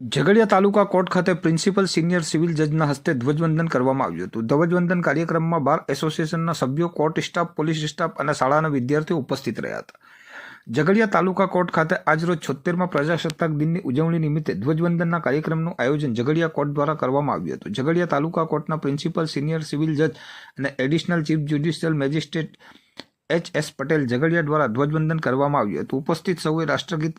ઝઘડિયા તાલુકા court ખાતે principal senior civil જજના હસ્તે ધ્વજવંદન કરવામાં આવ્યું હતું. ધ્વજવંદન કાર્યક્રમમાં બાર એસોસિએશનના સભ્યો, કોર્ટ સ્ટાફ, પોલીસ સ્ટાફ અને શાળાના વિદ્યાર્થીઓ ઉપસ્થિત રહ્યા હતા. ઝઘડિયા તાલુકા કોર્ટ ખાતે આજરોજ છોતેરમાં પ્રજાસત્તાક દિનની ઉજવણી નિમિત્તે ધ્વજવંદનના કાર્યક્રમનું આયોજન ઝઘડિયા કોર્ટ દ્વારા કરવામાં આવ્યું હતું. ઝઘડિયા તાલુકા કોર્ટના પ્રિન્સિપલ સિનિયર સિવિલ જજ અને additional chief judicial magistrate H S Patel Jhagadia દ્વારા ધ્વજવંદન કરવામાં આવ્યું હતું. ઉપસ્થિત સૌએ રાષ્ટ્રગીત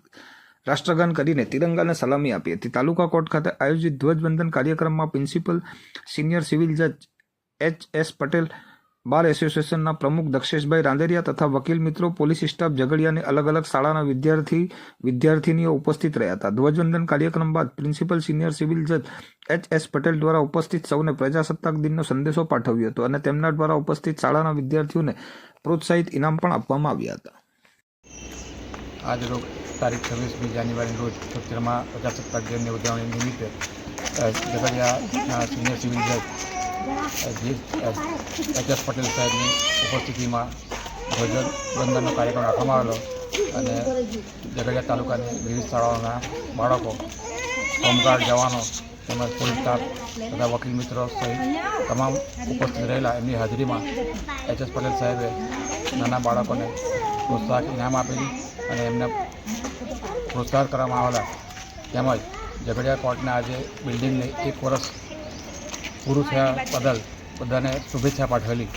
રાષ્ટ્રગાન કરીને તિરંગાને સલામી આપી હતી. તાલુકા કોર્ટ ખાતે આયોજિત ધ્વજવંદન કાર્યક્રમમાં પ્રિન્સિપલ સિનિયર સિવિલ જજ એચ એસ પટેલ, બાર એસોસિએશનના પ્રમુખ દક્ષેશભાઈ રાંદેરિયા તથા વકીલ મિત્રો, પોલીસ સ્ટાફ ઝઘડિયાની અલગ અલગ શાળાના વિદ્યાર્થી, વિદ્યાર્થીનીઓ ઉપસ્થિત રહ્યા હતા. ધ્વજવંદન કાર્યક્રમ બાદ પ્રિન્સિપલ સિનિયર સિવિલ જજ એચ એસ પટેલ દ્વારા ઉપસ્થિત સૌને પ્રજાસત્તાક દિનનો સંદેશો પાઠવ્યો હતો અને તેમના દ્વારા ઉપસ્થિત શાળાના વિદ્યાર્થીઓને પ્રોત્સાહિત ઇનામ પણ આપવામાં આવ્યા હતા. આજ તારીખ છવ્વીસમી જાન્યુઆરી રોજ છોતેરમાં પ્રજાસત્તાક દિનની ઉજવણી નિમિત્તે ઝઘડિયાના સિનિયર સિવિલ જજ એચ પટેલ સાહેબની ઉપસ્થિતિમાં ધ્વજવંદનનો કાર્યક્રમ રાખવામાં આવેલો અને ઝઘડિયા તાલુકાની વિવિધ શાળાઓના બાળકો, હોમગાર્ડ જવાનો તેમજ પોલીસ સ્ટાફ તથા વકીલ મિત્રો સહિત તમામ ઉપસ્થિત રહેલા એમની હાજરીમાં એચ એસ પટેલ સાહેબે નાના બાળકોને પ્રોત્સાહક ઇનામ આપેલી અને એમને પુરસ્કાર કરવામાં આવેલા. તેમજ ઝઘડિયા કોર્ટના આજે બિલ્ડિંગને એક વર્ષ પૂરું થયા બદલ બધાને શુભેચ્છા પાઠવેલી.